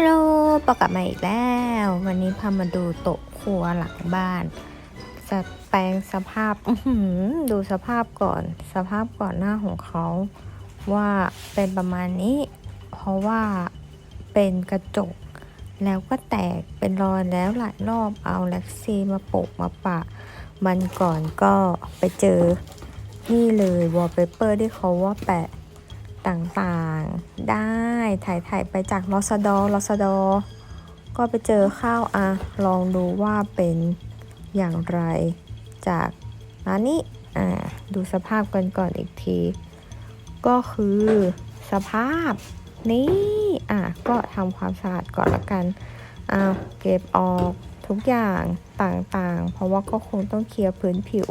ฮัลโหลปอกลับมาอีกแล้ว วันนี้พามาดูโต๊ะครัวหลังบ้าน จะแปลงสภาพดูสภาพก่อน สภาพก่อนหน้าของเขา ว่าเป็นประมาณนี้ เพราะว่าเป็นกระจก แล้วก็แตกเป็นรอยแล้วหลายรอบเอาแล็กซีมาโปะมาปะ มันก่อนก็ไปเจอ นี่เลยวอลเปเปอร์ที่เขาว่าแปะ ต่างๆ ได้ถ่ายถ่ายไปจากลอสดอลอสดอ ก็ไปเจอข้าวอะลองดูว่าเป็นอย่างไรจากร้านนี้อ่าดูสภาพกันก่อนอีกที ก็คือสภาพนี้อะก็ทำความสะอาดก่อนละกันอ่าเก็บออกทุกอย่างต่างๆ เพราะว่าก็คงต้องเคลียร์พื้นผิว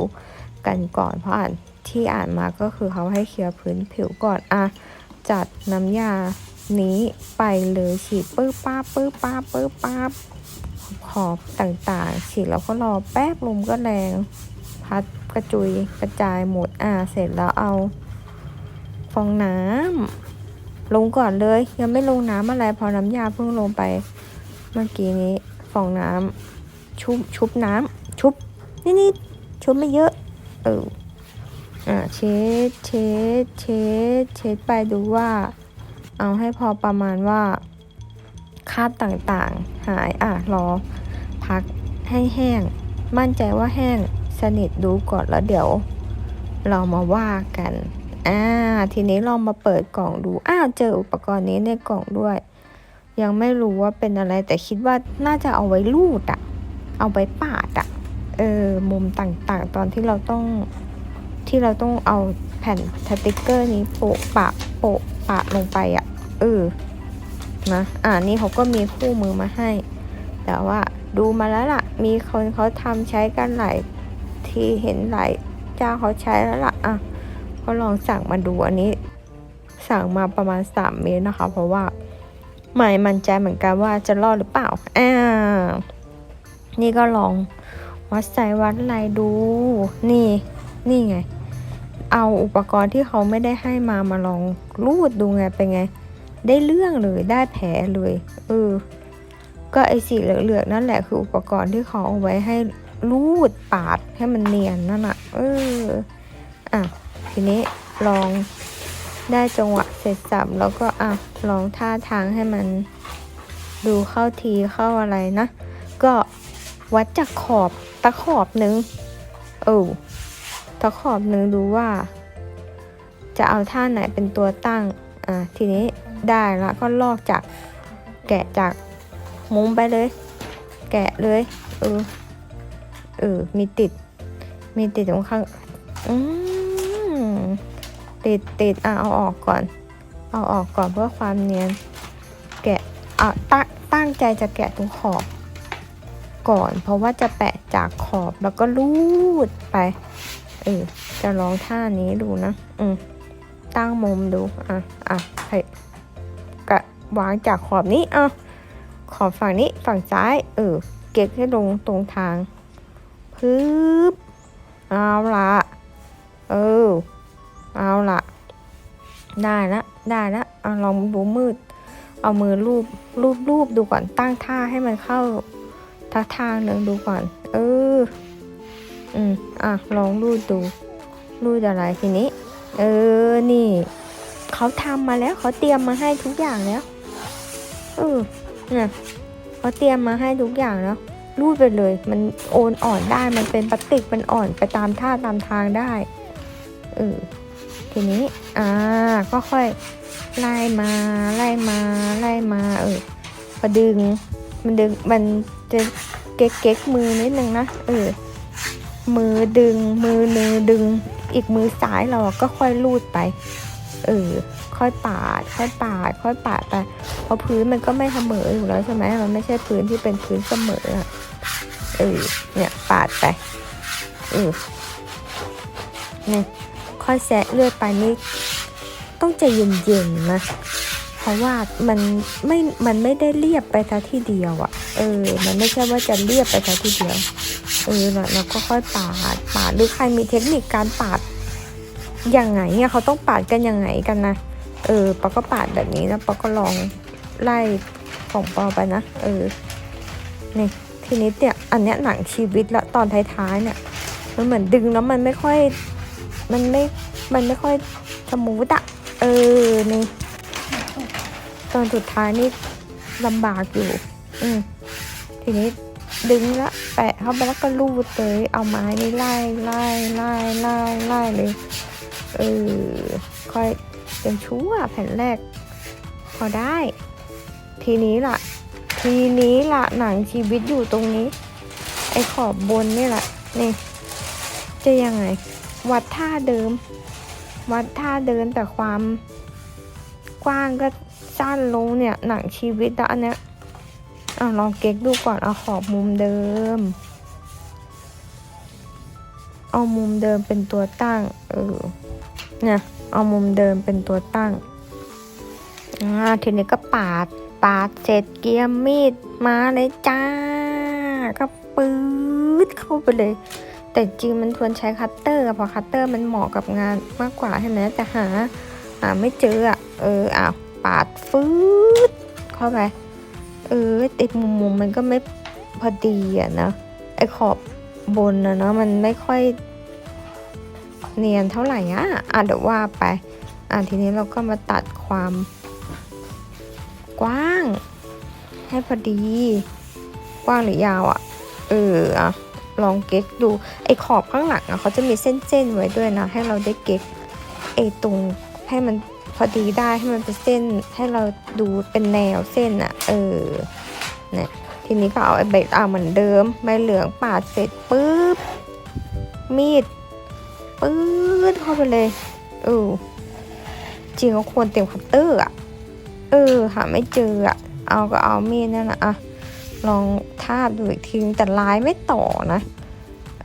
กันก่อนเพราะอ่านที่อ่านมาก็คือเขาให้เคลียร์พื้นผิวก่อนอะ จัดน้ำยานี้ไปเลยฉีดปื้อป้าปื้อป้าปื้อป้าขอบต่างๆ ฉีดแล้วก็รอแป๊บลมก็แรง พัดกระจุยกระจายหมดอ่าเสร็จแล้วเอาฟองน้ำลงก่อนเลย ยังไม่ลงน้ำอะไรพอน้ำยาเพิ่งลงไป เมื่อกี้นี้ฟองน้ำชุบชุบน้ำชุบนิดๆชุบไม่เยอะเออ อ่าเช็ดเช็ดเช็ดเช็ดไปดูว่า เอาให้พอประมาณว่าคราบต่างๆ หายอะรอ พักให้แห้ง มั่นใจว่าแห้งสนิทดูก่อนแล้วเดี๋ยว เรามาว่ากันอ่าทีนี้ลองมาเปิดกล่องดูอ้าวเจออุปกรณ์นี้ในกล่องด้วย ยังไม่รู้ว่าเป็นอะไรแต่คิดว่าน่าจะเอาไว้ลูดอะเอาไว้ปาดอะเออมุมต่างๆ ตอนที่เราต้อง ที่เราต้องเอาแผ่นสติกเกอร์นี้โปะปะโปะปะลงไปอะเออนะอ่านี่เขาก็มีคู่มือมาให้ แต่ว่าดูมาแล้วล่ะ มีคนเขาทำใช้กันหลายที่เห็นหลายเจ้าเขาใช้แล้วล่ะอะก็ลองสั่งมาดูอันนี้ สั่งมาประมาณ 3 เมตรนะคะ เพราะว่าไม่มั่นใจเหมือนกันว่าจะรอดหรือเปล่าอ่านี่ก็ลองวัดไซส์วัดอะไรดู นี่ นี่ไง เอาอุปกรณ์ที่เขาไม่ได้ให้มามาลองรูดดูไงเป็นไง ได้เรื่องเลยได้แผลเลยเออก็ไอสีเหลืองๆนั่นแหละคืออุปกรณ์ที่เขาเอาไว้ให้รูดปาดให้มันเนียนนั่นแหะเอออะทีนี้ลองได้จังหวะเสร็จสับแล้วก็อะลองท่าทางให้มันดูเข้าทีเข้าอะไรนะ ก็วัดจากขอบตะขอบนึงเออ ตะขอบหนึ่งดูว่า จะเอาท่าไหนเป็นตัวตั้ง อะทีนี้ได้แล้วก็ลอกจากแกะจากมุมไปเลย แกะเลยเออเออมีติด มีติดตรงข้างอืมติดติดอะเอาออกก่อน เอาออกก่อนเพื่อความเนียน แกะอะตั้งตั้งใจจะแกะตรงขอบก่อน เพราะว่าจะแปะจากขอบแล้วก็ลูดไป เออ จะลองท่านี้ดูนะ อืม ตั้งมุมดู อะ อะให้กะวางจากขอบนี้อะขอบฝั่งนี้ฝั่งซ้าย เออ เก็บให้ลงตรงทางปึ๊บเอาละเออ เอาละได้ละ ได้ละเอาลองดูมืด เอามือรูป รูปรูปดูก่อน ตั้งท่าให้มันเข้าทักทางหนึ่งดูก่อน เออ อืมอะลองรูดดู รูดอะไรทีนี้ เออนี่เขาทำมาแล้วเขาเตรียมมาให้ทุกอย่างแล้วเออเนี่ยเขาเตรียมมาให้ทุกอย่างแล้วรูดไปเลย มันโอนอ่อนได้มันเป็นพลาสติกมันอ่อนไปตามท่าตามทางได้เออทีนี้ อ่า ก็ค่อยไล่มาไล่มาไล่มา เออพอดึง มันดึงมันจะเก๊กเก๊กมือนิดนึงนะเออ มือดึง มือหนึ่งดึง อีกมือซ้ายเราก็ค่อยลูดไป เออ ค่อยปาด ค่อยปาด ค่อยปาดไปเพราะพื้นมันก็ไม่เสมออยู่แล้วใช่ไหมมันไม่ใช่พื้นที่เป็นพื้นเสมอเออ เนี่ยปาดไป เออเนี่ยค่อยแซะเลือดไปนี่ต้องใจเย็นๆนะ เพราะว่ามันไม่ มันไม่ได้เรียบไปซะทีเดียวอะ่ะ เออ มันไม่ใช่ว่าจะเรียบไปซะทีเดียว ออเราเราก็ค่อยปาดปาดหรือใครมีเทคนิคการปาดยังไงเนี่ยเขาต้องปาดกันยังไงกันนะเออปอก็ปาดแบบนี้แล้วปอก็ลองไล่ของปอไปนะเออนี่ทีนี้เนี่ยอันเนี้ยหนังชีวิตละตอนท้ายๆเนี่ยมันเหมือนดึงแล้วมันไม่ค่อยมันไม่มันไม่ค่อยสมูทอะเออนี่ตอนสุดท้ายนี่ลำบากอยู่ อืมทีนี้ ดึงละแปะเข้าไปแล้วก็ลูดเลยเอาไม้นี่ไล่ไล่ไล่ไล่ไล่เลยเออค่อยเป็นชั่วแผ่นแรก พอได้ ทีนี้ล่ะทีนี้ล่ะหนังชีวิตอยู่ตรงนี้ ไอ้ขอบบนนี่แหละนี่ จะยังไง วัดท่าเดิม วัดท่าเดินแต่ความกว้างก็สั้นลงเนี่ยหนังชีวิตแล้วอันเนี้ย อะลองเก๊กดูก่อนเอาขอบมุมเดิม เอามุมเดิมเป็นตัวตั้ง เออ เนี่ย เอามุมเดิมเป็นตัวตั้ง อ่า ทีนี้ก็ปาด ปาดเสร็จเกียร์มีดมาเลยจ้า ก็ปื๊ดเข้าไปเลย แต่จริงมันควรใช้คัตเตอร์อะเพราะคัตเตอร์มันเหมาะกับงานมากกว่าใช่ไหมแต่หา หาไม่เจออะ เอออ้าวปาดฟืดเข้าไป เออติดมุมมุมมันก็ไม่พอดีอะนะไอขอบบนนะเนาะมันไม่ค่อยเนียนเท่าไหร่อะอะเดี๋ยวว่าไป อะทีนี้เราก็มาตัดความกว้าง ให้พอดี กว้างหรือยาวอะ เอออะลองเก๊กดูไอ้ขอบข้างหลังอะเขาจะมีเส้นๆไว้ด้วยนะ ให้เราได้เก๊กไอตรงให้มัน พอดีได้ให้มันเป็นเส้นให้เราดูเป็นแนวเส้นอะเออเนี่ยทีนี้ก็เอาไอ้ใบอ่าเหมือนเดิมใบเหลืองปาดเสร็จปุ๊บมีดปื๊ดเข้าไปเลยเออจริงเขาควรเต็มคัตเตอร์อะเออหาไม่เจออะเอาก็เอามีดนั่นนะอะลองทาบดูอีกทีแต่ลายไม่ต่อนะ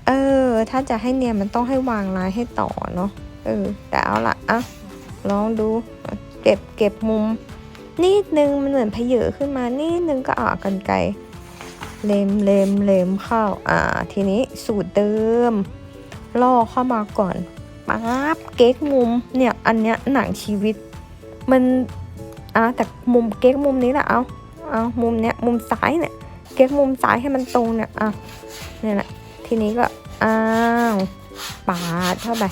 เออ ถ้าจะให้เนียนมันต้องให้วางลายให้ต่อเนาะเออแต่เอาละอะ ลองดูเก็บเก็บมุม นิดนึงมันเหมือนเพเยอขึ้นมานิดนึงก็อ่ากันไกลเลมเลมเลมเข้าอ่า ทีนี้สูตรเดิมล่อเข้ามาก่อนปั๊บเก๊กมุมเนี่ยอันเนี้ยหนังชีวิต มันอะแต่มุมเก๊กมุมนี้แหละเอาเอามุมเนี้ยมุมซ้ายเนี่ยเก๊กมุมซ้ายให้มันตรงเนี่ยอะเนี่ยแหละทีนี้ก็อ้าวปาดเข้าไป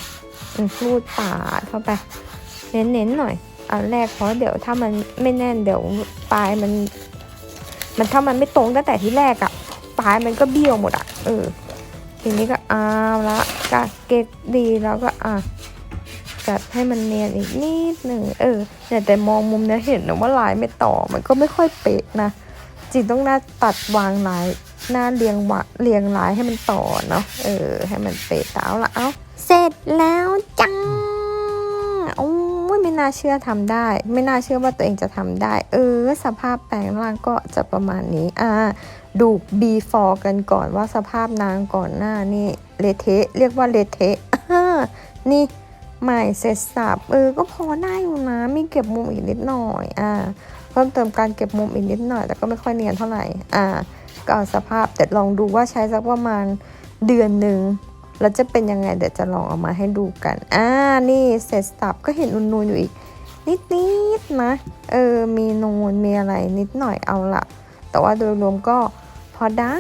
รูดปาดเข้าไป เน้นๆหน่อยอันแรกเพราะเดี๋ยวถ้ามันไม่แน่นเดี๋ยวปลายมัน มันถ้ามันไม่ตรงตั้งแต่ที่แรกอะปลายมันก็เบี้ยวหมดอะเออทีนี้ก็อ้าวละกะเก็กดีแล้วก็อะจัดให้มันเนียนอีกนิดหนึ่งเออเนี่ยแต่มองมุมเนี้ยเห็นนะว่าลายไม่ต่อมันก็ไม่ค่อยเป๊ะนะจริงต้องหน้าตัดวางลายหน้าเรียงวะเรียงลายให้มันต่อเนาะเออ ให้มันเป๊ะแต่เอาละเอาเสร็จแล้ว น่าเชื่อทำได้ ไม่น่าเชื่อว่าตัวเองจะทำได้ เออ สภาพแปลงร่างก็จะประมาณนี้อ่าดู before กันก่อนว่าสภาพนางก่อนหน้านี่เลเทะเรียกว่าเลเทะอ่านี่ใหม่เสร็จสับเออ ก็พอได้อยู่นะ มีเก็บมุมอีกนิดหน่อยอ่าเพิ่มเติมการเก็บมุมอีกนิดหน่อย แต่ก็ไม่ค่อยเนียนเท่าไหร่อ่าก็เอาสภาพแต่ลองดูว่าใช้สักประมาณเดือนหนึ่ง แล้วจะเป็นยังไงเดี๋ยวจะลองเอามาให้ดูกัน อ่า นี่เสร็จสับก็เห็นนูนๆอยู่อีก นิดๆนะ เออ มีนูนมีอะไรนิดหน่อยเอาละ แต่ว่าโดยรวมก็พอได้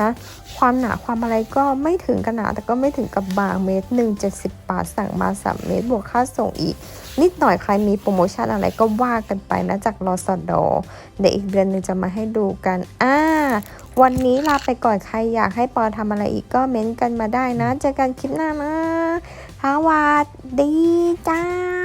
นะ ความหนาความอะไรก็ไม่ถึงกันหนาแต่ก็ไม่ถึงกับบางเมตรหนึ่งเจ็ดสิบบาทสั่งมาสามเมตร บวกค่าส่งอีก นิดหน่อยใครมีโปรโมชั่นอะไรก็ว่ากันไปนะจากรอสดอเดี๋ยวอีกเดือนหนึ่งจะมาให้ดูกัน อ่า วันนี้ลาไปก่อนใครอยากให้ปอทำอะไรอีกก็เม้นต์กันมาได้นะ เจอกันคลิปหน้านะสวัสดีจ้า